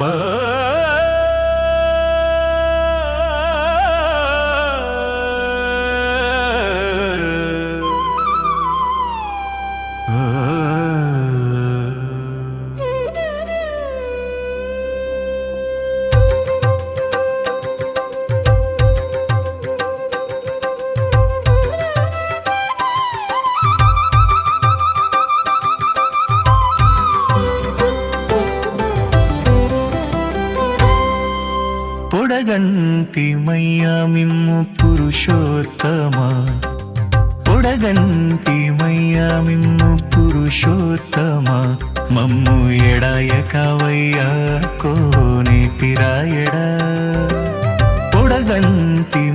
పొడగంటి మయ్యా మిమ్ము పురుషోత్తమా? పొడగంటి మిమ్ము పురుషోత్తమా? మమ్ము ఎడాయ కావయ్యా కోని పిరాయడా? పొడగంటి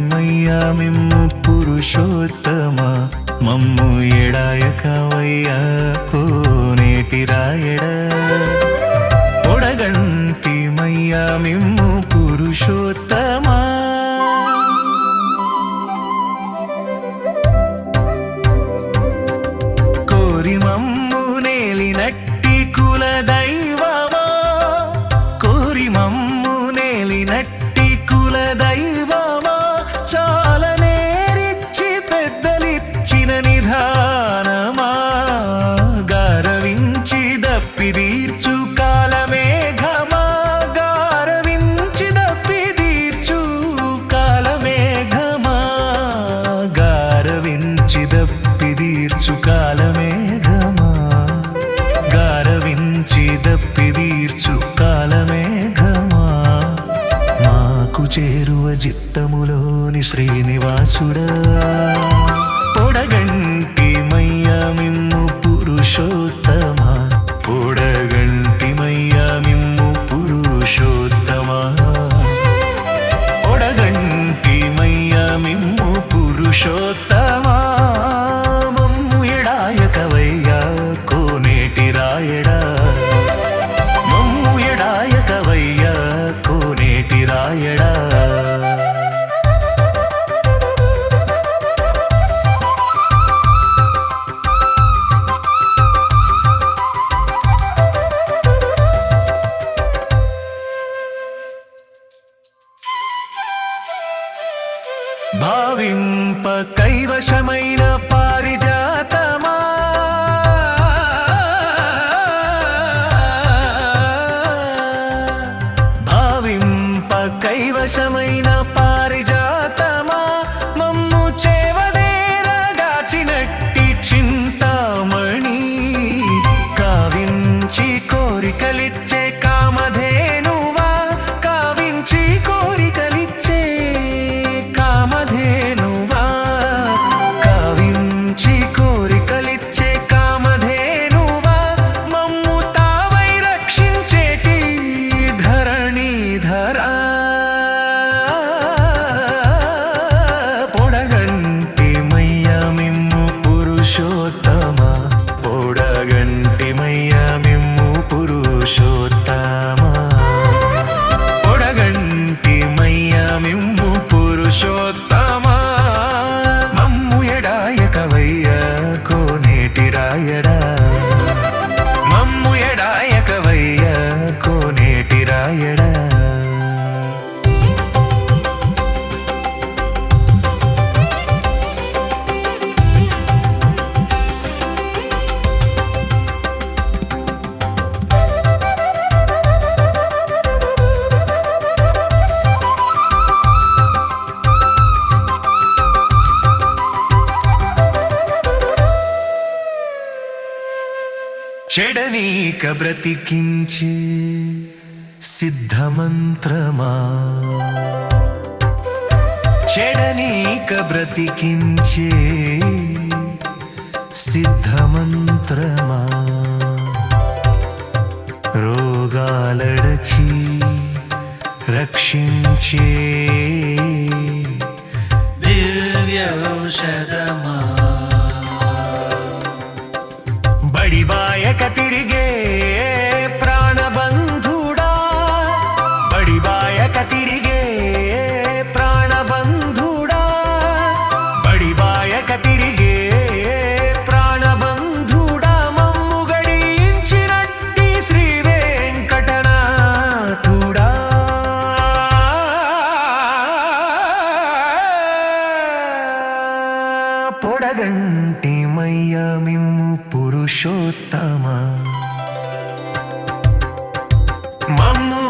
మిమ్ము పురుషోత్తమా? మమ్ము ఎడాయ కావయ్యా కోనేటి రాయడా పొడగంటి మిమ్ము పురుషోత్తమా గారవించి తీర్చు కాలమేఘమా. మాకు చేరువ చిత్తములోని శ్రీనివాసుడా. పొడగంటి మయ్యా మిమ్ము పురుషోత్తమా. పొడగంటి మయ్యా మిమ్ము పురుషోత్తమా. పొడగంటి మయ్యా మిమ్ము పురుషోత్తమ. కైవశమైన పారిజాతమా? భావింప కైవశమైన పారిజా చెడనీక బ్రతికించి సిద్ధమంత్రమా? చెడనీక బ్రతికించే సిద్ధమంత్రమా? రోగాలడచి రక్షించే దివ్యౌషధ బడిబాయక తిరిగే ప్రాణబంధుడా? బడిబాయక తిరిగే ప్రాణబంధుడా? బడిబాయక తిరిగే ప్రాణబంధుడా? మమ్ము గడించినట్టి శ్రీ వెంకటనాథుడా పొడగంటి পুরুষোত্তমা। মামু